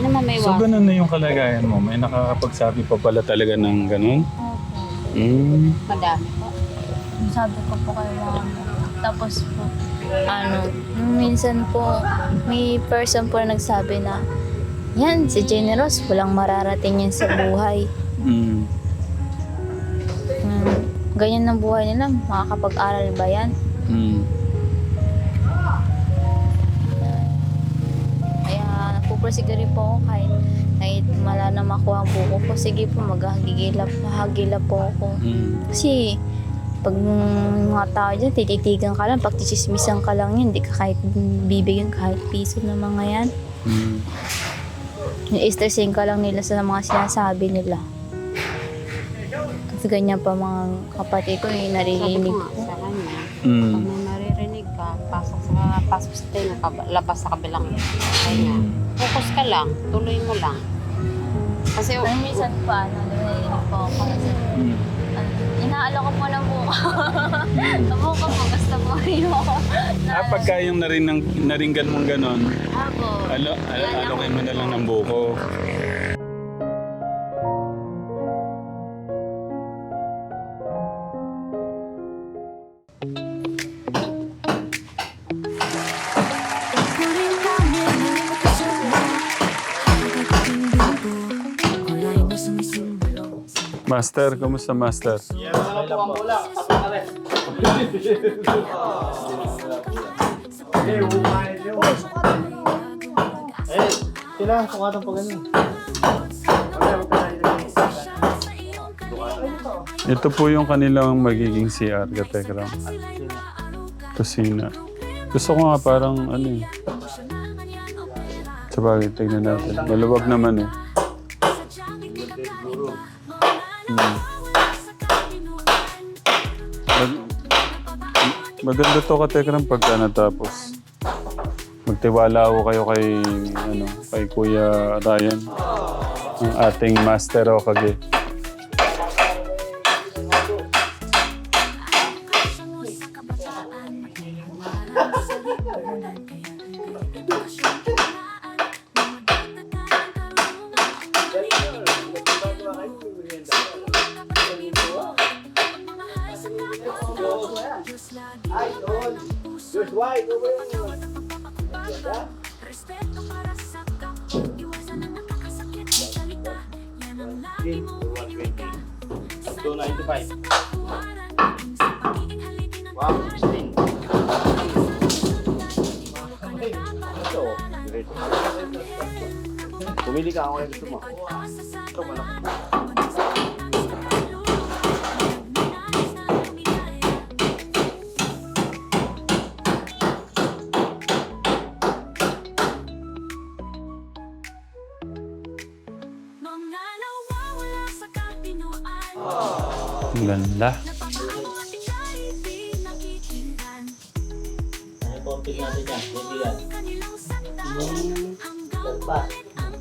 Hindi naman may So, ganun na yung kalagayan mo. May nakakapagsabi pa pala talaga ng ganun? Opo. Mm. Madami po. Sabi ko po kay mama. Tapos po, ano, minsan po, may person po na nagsabi na, yan, si Generous, walang mararating yan sa buhay. Mm. Hmm, ganyan ang buhay nila, makakapag-aral ba yan? Mm. Nagpupursige rin po ako kahit, kahit wala na makuha ang buko ko. Sige po, maghahagigila, hagila po ako. Mm. Kasi pag yung mga tao dyan, tititigan ka lang, pag tisismisan ka lang yun, hindi ka kahit bibigyan kahit piso ng mga yan. Mm. I-stressin ka lang nila sa mga sinasabi nila. Kasi ganyan pa mga kapatid ko, ko naririnig ko. sa kanya, Mm. pag may maririnig ka, pasok sa pasok sa tayo, labas sa kabilang kanya. Focus ka lang, tuloy mo lang. Kasi Ay, minsan pa, ano, naririnig po ako kasi Mm. ano, inaalok ko po ng buko. Nabuko po, basta po yun. Ah, pagka yung narin, naringgan mong ganon, Ako. alo, alo, alokay mo na lang ng buko. Master, kumusta master? Eh, kailangan sukatan pa ganun. Ito po yung kanilang magiging CR, Katekram. Kusina. Gusto ko nga parang ano eh. Sabagay, tignan natin. Maluwag naman eh. Maganda to Katekram pagka natapos. Magtiwala ako kayo kay, ano, kay Kuya Ryan. Ang ating master o kage. Just why? Go away. Two ninety five. Wow, 16. Ito, diretso. Pumili ka ako yung gusto mo. Ganda. Ano konti natin yan? Hindi yan. Yung.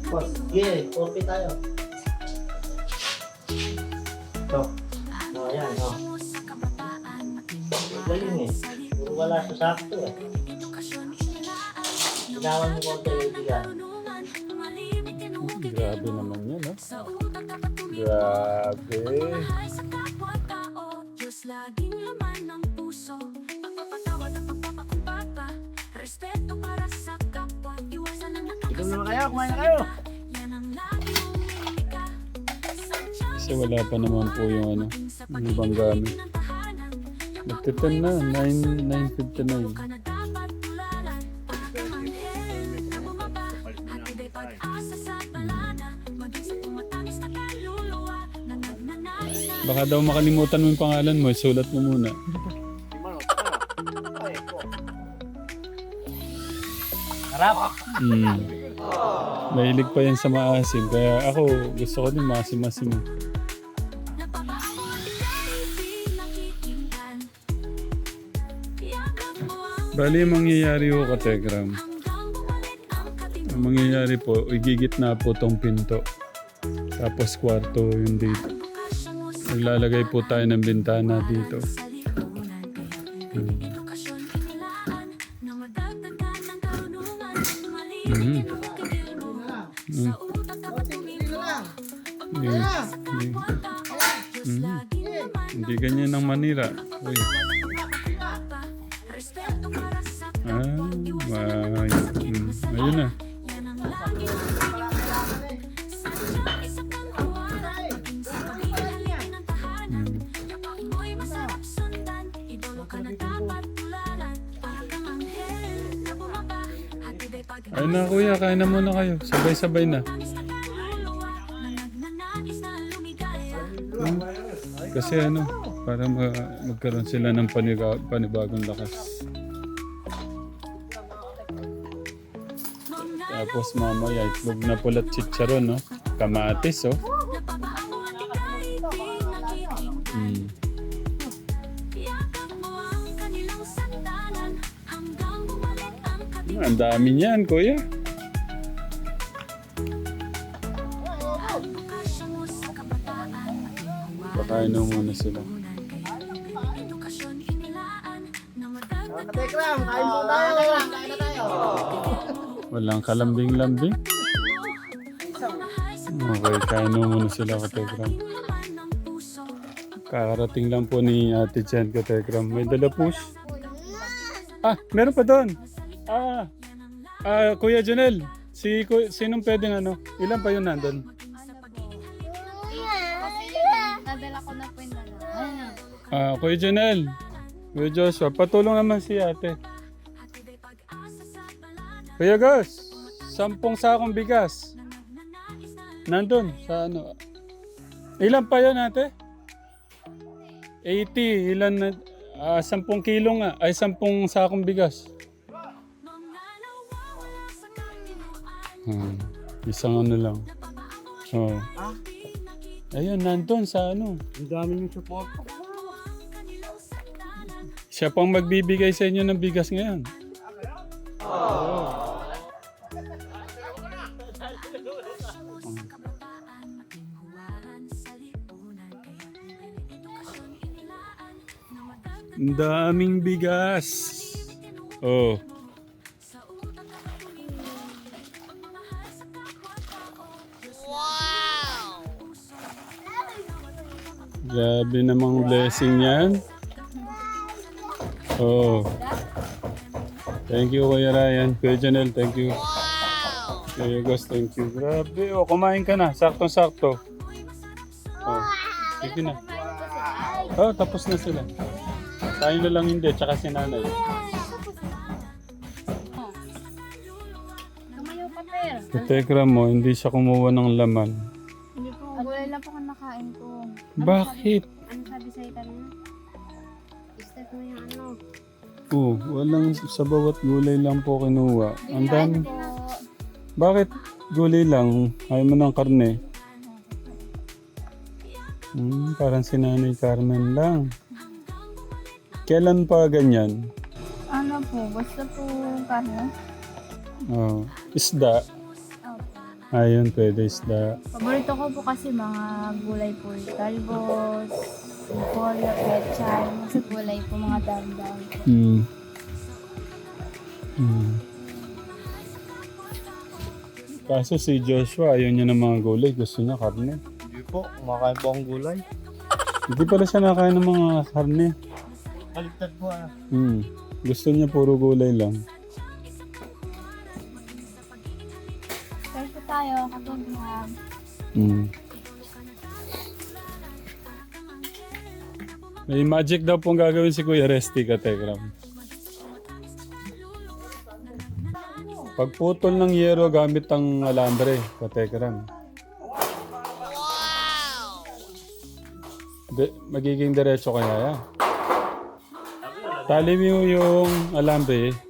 Boss, sige, konti tayo. Ito. No, yan, no. Galing eh. Wala sa sakto eh. Mo konti yung. Grabe naman yun, no? Grabe. Kayo, kumain na kayo. Kasi wala pa naman po yung ano, yung ibang gamit. Nagtitin na, 9, 9.59. Ka na dapat tularan Pagkakamanghe na bumaba At iba'y pag-asa sa talana Maging sa tumatamis na kaluluwa Na nagnanais na Baka daw makalimutan mo yung pangalan mo, sulat mo muna. Harap. Mm. Mahilig pa yan sa maasim, kaya ako gusto ko din maasim-asim. eh. Bali, mangyayari ko, Kategram. Ang mangyayari po, igigit na po tong pinto. Tapos kwarto yung dito. Maglalagay po tayo ng bintana dito. Hindi, hindi, Mm. hindi ganyan ang Manila. Uy. Ah, may, mm, ayun na. Mm. Ay na kuya, kain na muna kayo. Sabay-sabay na. Kasi ano, para ma- magkaroon sila ng paniga- panibagong lakas. Tapos mamaya itlog na pulat chicharon, no? Kamatis, oh. Hmm. Ang dami niyan, kuya. Pakain na muna sila. Katekram, kain po tayo. Kain na tayo. Walang kalambing-lambing. Okay, kain na muna sila, Katekram. Kakarating lang po ni Ate Jan, Katekram. May dala push. Ah, meron pa doon. Ah, ah Kuya Janel. Si, sinong pwedeng ano? Ilan pa yun nandun? Ah, Kuya Janel. Kuya Joshua, patulong naman si ate. Kuya Gus, sampung sakong bigas. Nandun, sa ano. Ilan pa yun ate? 80, ilan na, ah, sampung kilo nga, ay sampung sakong bigas. Hmm, isang ano lang. Oh. Ayun, nandun sa ano. Ang dami yung support. Siya pang magbibigay sa inyo ng bigas ngayon. Ang daming bigas. Oh. Grabe namang blessing yan. Oh. Thank you, Kuya Ryan. Kuya Janelle, thank you. Kuya Gus, thank you. Grabe, oh, kumain ka na. Saktong-sakto. Oh, sige na. Oh, tapos na sila. Tayo na lang hindi, tsaka si nanay. Katekram mo, hindi siya kumuha ng laman. Hindi po. Gulay lang po ang nakain ko. Bakit? Oh, walang sa bawat gulay lang po kinuha. Ang dami. Bakit gulay lang? Ayaw mo ng karne? Hmm, parang si Nanay Carmen lang. Kailan pa ganyan? Ano po, basta po karne. Oh, isda. Ayun, pwede isda. Paborito ko po kasi mga gulay po. Talbos, polo, pechay, mga gulay po, mga damdam. Hmm. Hmm. Kaso si Joshua, ayaw niya ng mga gulay. Gusto niya karne. Hindi po, kumakain po ang gulay. Hindi pala siya nakain ng mga karne. Baliktad po ah. Hmm. Gusto niya puro gulay lang. Kaya po tayo, katulad na Mm. May magic daw pong gagawin si Kuya Resty ka, Tegram. Pagputol ng yero gamit ang alambre, ka, Tegram. De, magiging diretso kaya yan. Tali mo yung alambre. Ah.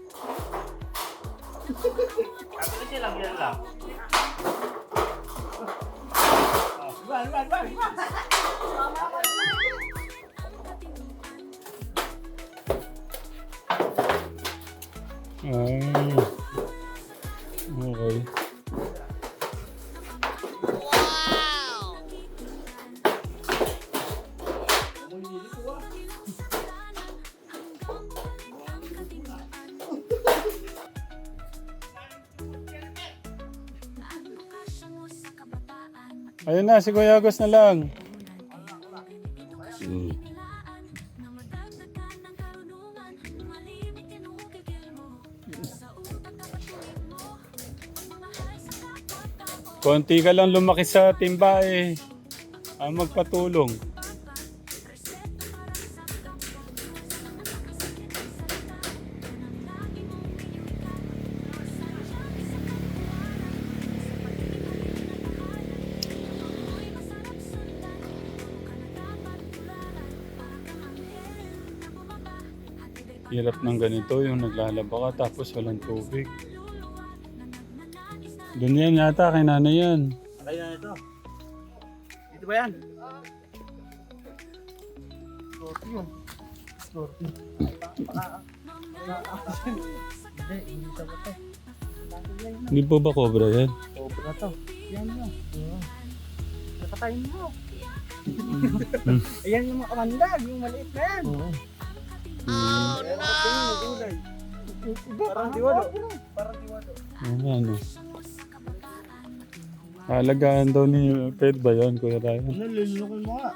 Na, si Kuya Agos na lang. Mm. Konti ka lang lumaki sa timba eh. Ang magpatulong. Hirap ng ganito, yung naglalaba ka tapos walang tubig. Doon yan yata, kay nanay yan. Kaya na ito. Dito ba yan? Scorpio. Scorpio. Hindi, hindi to. Po ba cobra yan? Cobra to. Yan yun. Napatayin mo. Ayan yung mga kamandag, yung maliit na yan. Oo. Oh, no! Parang diwalo. Parang diwalo. Ano ano? Alagaan daw ni Pet ba yan, Kuya Ryan? Ano, lulunokon mo nga.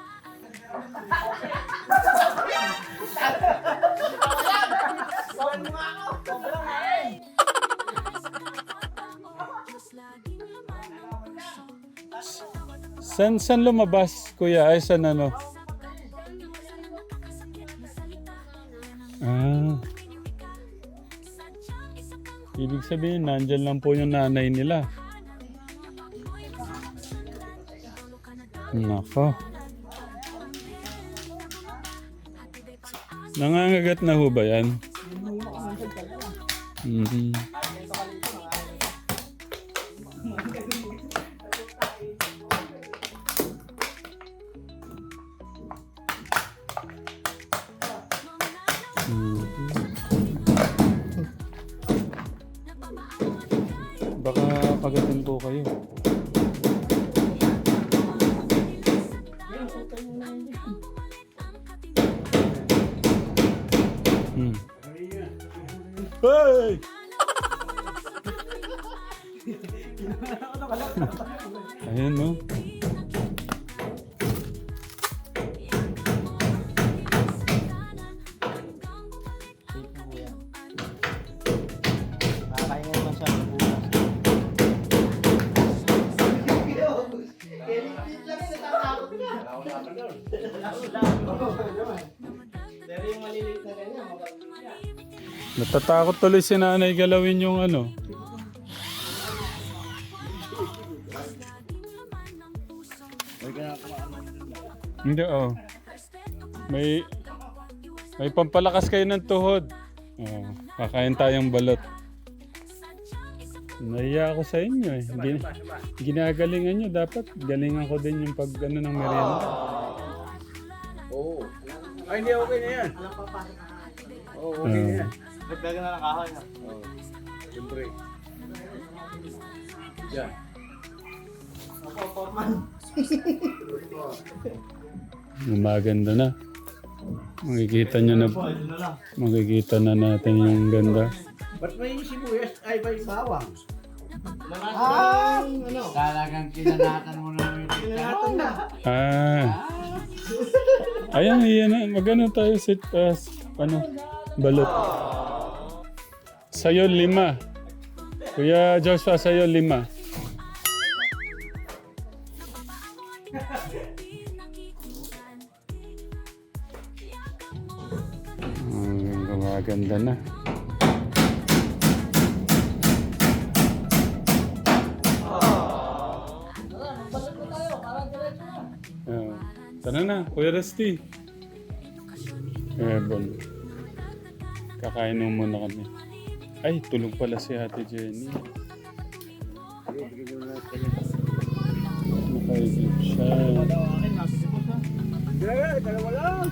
San, san lumabas, Kuya? Ay, san ano? Ah. Ibig sabihin, nandyan lang po yung nanay nila. Nako. Nangangagat na ho ba yan? Mhm. Natatakot tuloy si nanay galawin yung ano. Hindi oh. May may pampalakas kayo ng tuhod. Oh, kakain tayong balot. Naiya ako sa inyo eh. Gin- ginagalingan nyo. Dapat galingan ko din yung pag ano ng merienda. Oo. Ay, hindi, okay na yan. Oo, okay na yan. Nagdaga na lang kahoy na. Oo. Siyempre. Yan. Maganda na. Makikita nyo na, Ito na lang. makikita na natin yung ganda. Ba't may sibuyas ay may bawang? Ah, ano? Talagang kinanatan mo na yung Kinalatan na. Ah. Ayan, ayan na. Magano tayo sit as, ano, balot. Sa'yo, lima. Kuya Joshua, sa'yo, lima. Hmm, gumaganda na. Ah, tara na, Kuya Rusty. Eh, bon. Kakain mo muna kami. Ay, tulog pala si Ate Jenny. Nakaigip siya. Dalawa, dalawa lang.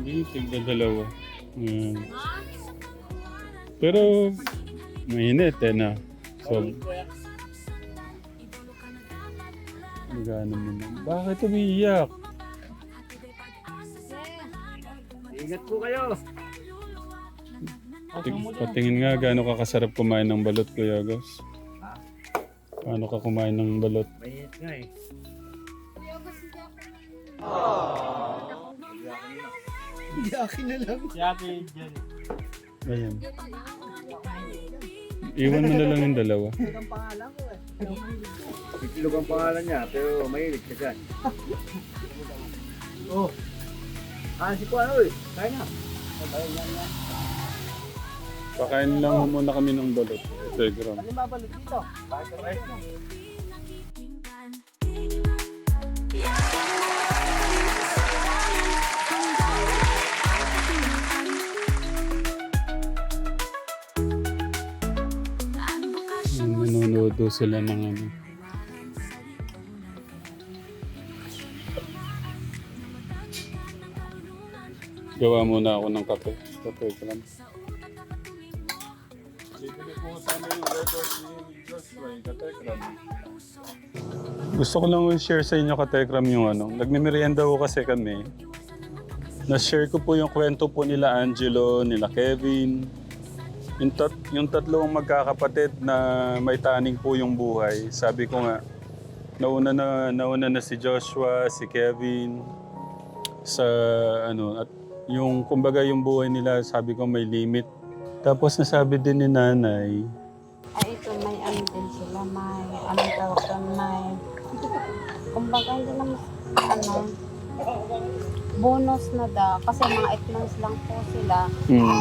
Hindi, tigda dalawa. Ayan. Pero, mainit eh na. So, Magano mo na. Bakit umiiyak? Ingat po kayo. Ting- Patingin nga gaano ka kasarap kumain ng balot, Kuya Gus. Paano ka kumain ng balot? Mainit nga eh. Ayan. Iwan mo na lang yung dalawa. Itlog ang pangalan niya, pero mahilig siya dyan. oh. Ah, si Kuya, oy. Kaya na. Pakain lang muna kami ng balot. Telegram. Nanonood daw sila ng ano. Gawa muna ako ng kape. Kape ko lang. Gusto ko lang i-share sa inyo katekram yung ano. Nagmimerienda ko kasi kami. Na-share ko po yung kwento po nila Angelo, nila Kevin. Yung, tat, yung tatlong magkakapatid na may taning po yung buhay. Sabi ko nga, nauna na, nauna na si Joshua, si Kevin, sa ano, at yung kumbaga yung buhay nila, sabi ko may limit. Tapos nasabi din ni nanay, Ay, ito, may ano din sila, may, anong tawag doon, may, kumbaga, hindi naman, ano, bonus na daw, kasi mga 8 months lang po sila, hmm,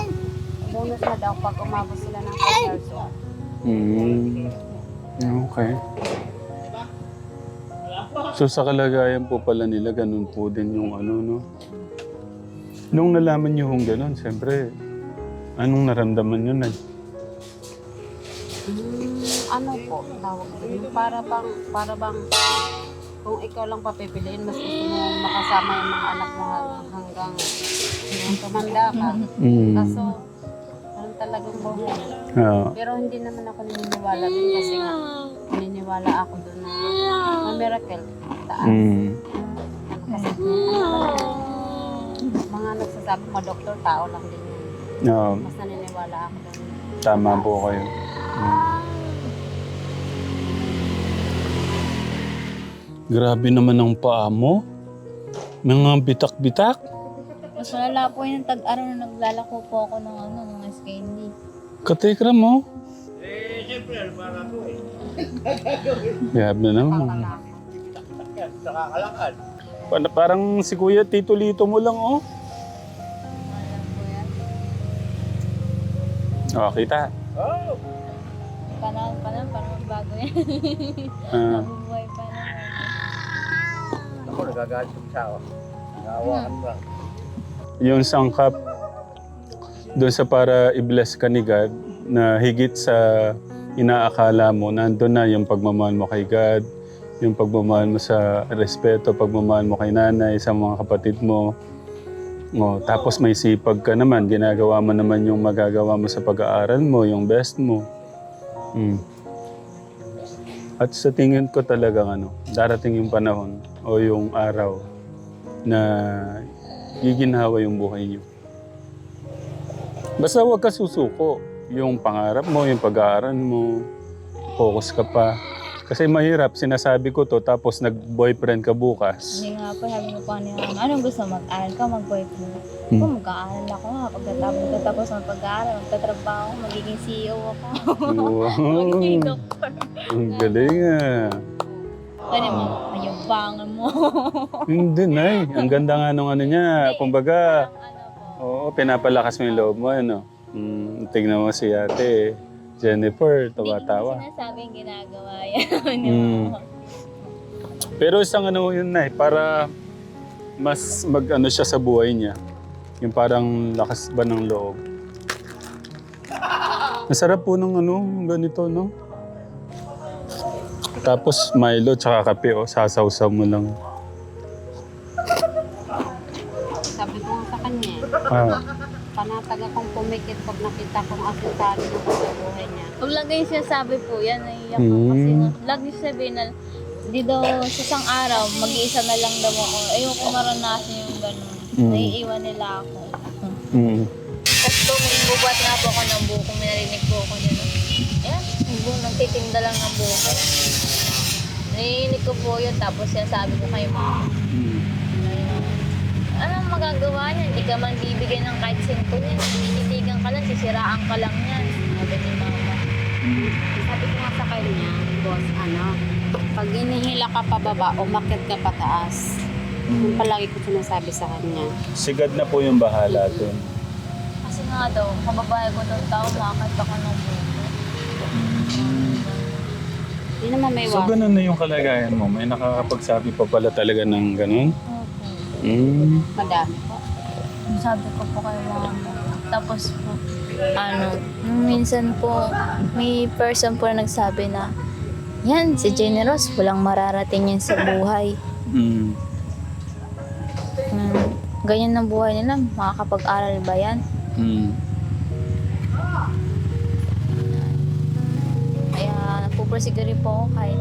bonus na daw pag umabot sila ng 5 years old. hmm, okay. So sa kalagayan po pala nila, ganun po din yung ano, no? Nung nalaman niyo kung ganun, siyempre, anong naramdaman niyo na? Hmm, ano po, tawag doon, yung para bang, para bang, kung ikaw lang papipiliin, mas gusto mo makasama yung mga anak mo hanggang, hanggang tumanda ka. Mm. Kaso, parang talagang buhay. Ah, Pero hindi naman ako naniniwala din kasi nga naniniwala ako doon na may miracle taas. mm. Ano kasi mga nagsasabi mga doktor, tao lang din yun. Ah, Mas naniniwala ako doon. tama po kayo. Mm. Grabe naman ang paa mo. Mga bitak-bitak. Mas malala po yung tag-araw na naglalako po ako ng ano, ng SKND. Katekra mo. Eh, siyempre, para ko eh. Grabe na naman. Nakakalakad. Pa- parang si Kuya Tito Lito mo lang, oh. Oh, kita. Oh! Panahon pa lang, parang bago yan. Ah, Nabubuhay pa naman. Ako, nagagalit yung tao. Nakawakan ba? yung sangkap doon sa para i-bless ka ni God na higit sa inaakala mo, nandun na yung pagmamahal mo kay God, yung pagmamahal mo sa respeto, pagmamahal mo kay nanay, sa mga kapatid mo. O, tapos may sipag ka naman, ginagawa mo naman yung magagawa mo sa pag-aaral mo, yung best mo. Mm. At sa tingin ko talagang ano, darating yung panahon o yung araw na giginhawa yung buhay niyo. Basta huwag ka susuko. Yung pangarap mo, yung pag-aaral mo, focus ka pa. Kasi mahirap, sinasabi ko to, tapos nag-boyfriend ka bukas. Hindi nga po, sabi ko po kanina, anong gusto mag-aral ka, mag-boyfriend? Hmm. Po, mag-aaral ako. Pagkatapos, pagkatapos ng pag-aaral, magtatrabaho magiging CEO ako. magiging Wow, doktor. ang galing ah. Pwede mo, mayubangan mo. Hindi, Nay. Ang ganda nga nung ano niya. Kumbaga, ano oo, pinapalakas mo yung loob mo, ano. Mm, tignan mo si ate, Jennifer, hindi ko tawa-tawa. sinasabing ginagawa yan. Mm. Pero isang ano yun na para mas mag-ano siya sa buhay niya. Yung parang lakas ba ng loob. Masarap po ng ano, ganito, no? Tapos Milo tsaka kape, oh, sasawsaw mo lang. Sabi ko sa kanya, eh, Ah, pumikit pag nakita kong asensado na sa buhay niya. Pag lagi siya sabi po, yan, naiiyak ko kasi Hmm. nga, lagi sabihin na, di daw sa isang araw, mag-iisa na lang daw ako. Ayoko maranasan yung ganun. Hmm. Naiiwan nila ako. mm. May bubat nga po ako ng buko. May narinig po ako dyan. Ayan, bu nagtitinda lang ng buko. Narinig ko po yun, tapos yan sabi ko kay mama. Mm. Magagawa niya? Hindi ka man bibigyan ng kahit sento niya. Tititigan ka lang, sisiraan ka lang yan. Sabi ni mama. Mm. Sabi ko nga sa kanya, boss, ano, pag inihila ka pababa, umakyat ka pataas. Yung palagi ko sinasabi sa kanya. Sigad na po yung bahala dun. Kasi nga daw, kababae ko ng tao, makakanta ka ng. Hindi naman may So, iwas. ganun na yung kalagayan mo. May nakakapagsabi pa pala talaga ng ganun? Mm. Madami po. Sabi ko po kay mama. Tapos po, ano, minsan po, may person po na nagsabi na, yan, si Generous, walang mararating yan sa buhay. Mm. Hmm, ganyan ang buhay nila, makakapag-aral ba yan? Mm. Kaya nagpupursige rin po ako kahit,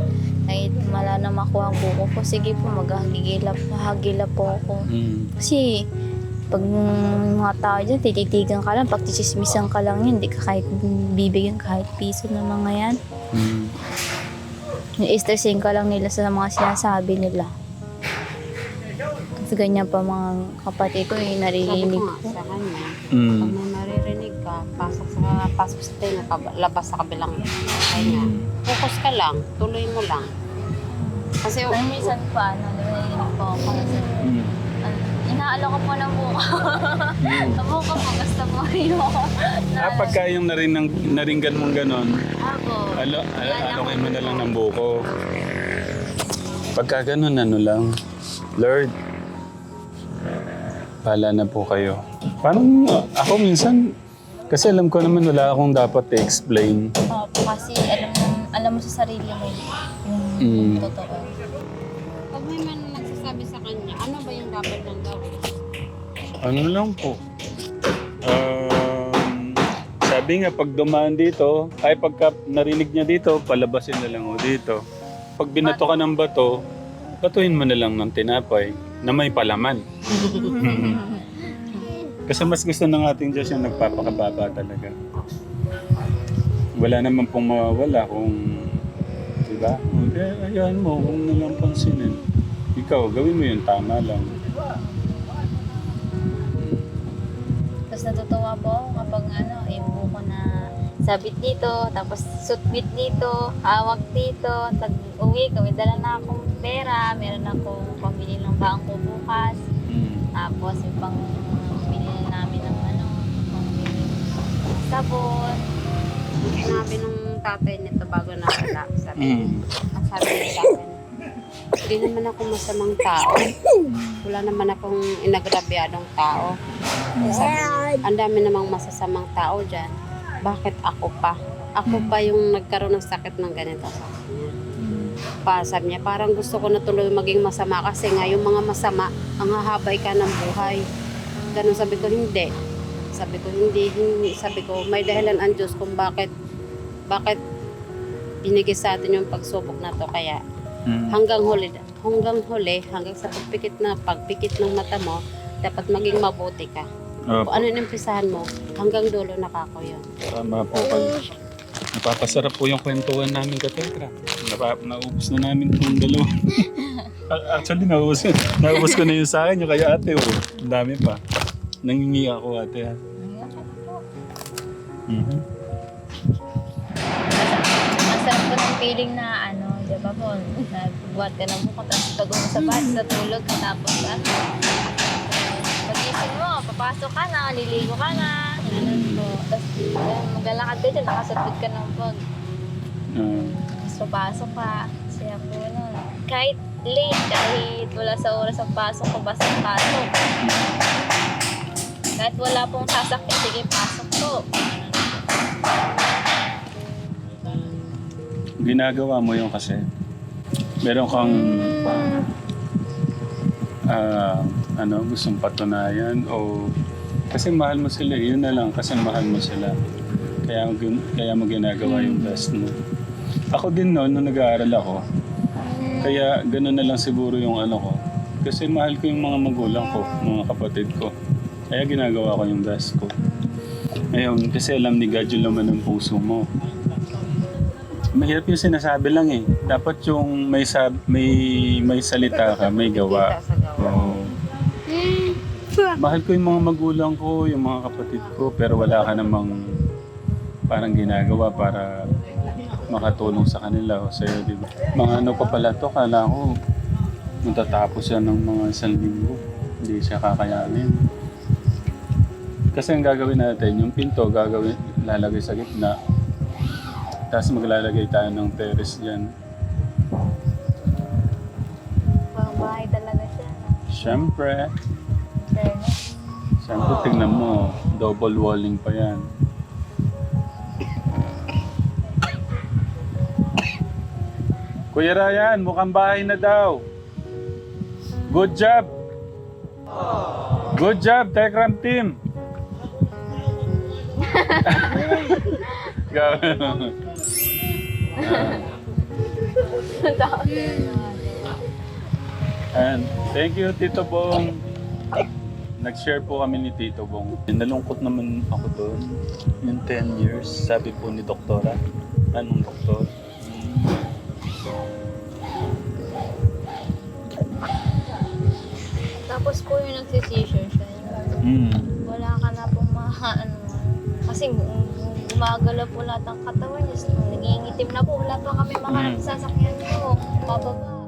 kahit wala na makuha ang buko ko. Sige po, maghahagila, mahagila po ako. Mm. Kasi pag mga tao dyan, tititigan ka lang, pag tisismisan ka lang yun, hindi ka kahit bibigyan kahit piso ng mga yan. Mm. I-stressin ka lang nila sa mga sinasabi nila. Kasi ganyan pa mga kapatid ko, eh, Sabi naririnig ko nga ko. sa kanya, Mm. pag may maririnig ka, pasok sa pasok sa kab- labas sa kabilang kanya. Focus ka lang, tuloy mo lang. Kasi Ay, minsan pa, ano, naririnig po ako kasi, Mm. ano, inaalo ko po ng buko. Ang buko po, gusto mo yun. Ah, pagka yung narin, naringgan mong ganon, Ako. alo, al- alokay mo na lang ng buko. Pagka ganon, ano lang, Lord, pala na po kayo. Parang ako minsan, kasi alam ko naman wala akong dapat i-explain. Opo, kasi alam mo, alam mo sa sarili mo yung Mm. totoo. pag may man nagsasabi sa kanya, ano ba yung dapat nang gawin? Ano lang po. Um, sabi nga, pag dumaan dito, ay pagka narinig niya dito, palabasin na lang o dito. Pag binato ka ng bato, batuhin mo na lang ng tinapay na may palaman. Kasi mas gusto ng ating Diyos yung nagpapakababa talaga. Wala naman pong mawawala kung, di ba? Kaya ayahan mo, kung nalang pansinin. Ikaw, gawin mo yung tama lang. Tapos natutuwa po ako kapag ano, yung buko na sabit dito, tapos sutbit dito, hawak dito, tag uwi kami, dala na akong pera, meron akong pambili ng bangko bukas, Mm. tapos yung pang sabon. Sinabi ng tatay nito bago nakala, sabi, Mm. ang sabi niya sa akin, hindi naman ako masamang tao. Wala naman akong inagrabyadong tao. Sabi, ang dami namang masasamang tao dyan. Bakit ako pa? Ako pa yung nagkaroon ng sakit ng ganito sa kanya. Pa, sabi niya, parang gusto ko na tuloy maging masama kasi nga yung mga masama, ang hahabay ka ng buhay. Ganun sabi ko, hindi. Sabi ko, hindi, hindi. Sabi ko, may dahilan ang Diyos kung bakit, bakit binigay sa atin yung pagsubok na to. Kaya Mm. hanggang huli, hanggang huli, hanggang sa pagpikit na pagpikit ng mata mo, dapat maging mabuti ka. Kung Opo, ano yung umpisahan mo, hanggang dulo nakako yun. tama po kayo. Napapasarap po yung kwentuhan namin katekra. Napa, naubos na namin itong dalawa. Actually, naubos, naubos ko na yung sa akin, yung kay ate. Oh. Ang dami pa. Nangingi ako ate. ha. Mhm. Ang sarap po ng feeling na ano, di ba po, nagbuhat ka ng buko, tapos pag uwi sa bahay, sa tulog ka, tapos ano, pagising mo, papasok ka na, liligo ka na, ganun po. Tapos eh, maglalakad ka dyan, nakasatid ka ng bag. Ah, Tapos papasok ka, siya po nun. Kahit late, kahit wala sa oras ang pasok ko, basta pasok. Kahit wala pong sasakyan, sige, pasok po. Ginagawa mo yun kasi. Meron kang ah, ano, gustong patunayan o kasi mahal mo sila, eh. yun na lang kasi mahal mo sila. Kaya, kaya mo ginagawa yung best mo. Ako din noon, nung nag-aaral ako, kaya gano'n na lang siguro yung ano ko. Kasi mahal ko yung mga magulang ko, mga kapatid ko. Kaya ginagawa ko yung best ko. Ayun, kasi alam ni God yung laman ng puso mo. Mahirap yung sinasabi lang eh. Dapat yung may, sab may, may salita ka, may gawa. Oo. Mahal ko yung mga magulang ko, yung mga kapatid ko, pero wala ka namang parang ginagawa para makatulong sa kanila o sa'yo, di ba? Mga ano pa pala to, kala ko matatapos yan ng mga isang linggo. Hindi siya kakayanin. Kasi ang gagawin natin, yung pinto gagawin, lalagay sa gitna. Tapos maglalagay tayo ng terrace dyan. Pang bahay talaga siya. Siyempre, Fairness. siyempre tingnan mo, double walling pa yan. Kuya Ryan, mukhang bahay na daw. Good job. Good job, Tekram team. Go. And thank you, Tito Bong. Nag-share po kami ni Tito Bong. Nalungkot naman ako doon. Yung 10 years, sabi po ni Doktora. Anong doktor? Tapos po yung nagsisisure siya. Mm. Wala ka na pong mga ano. Kasi gu- gu- gumagalaw po lahat ng katawan niya. Naging itim na po. Wala pa kami mga Mm. sasakyan ko. Pababa.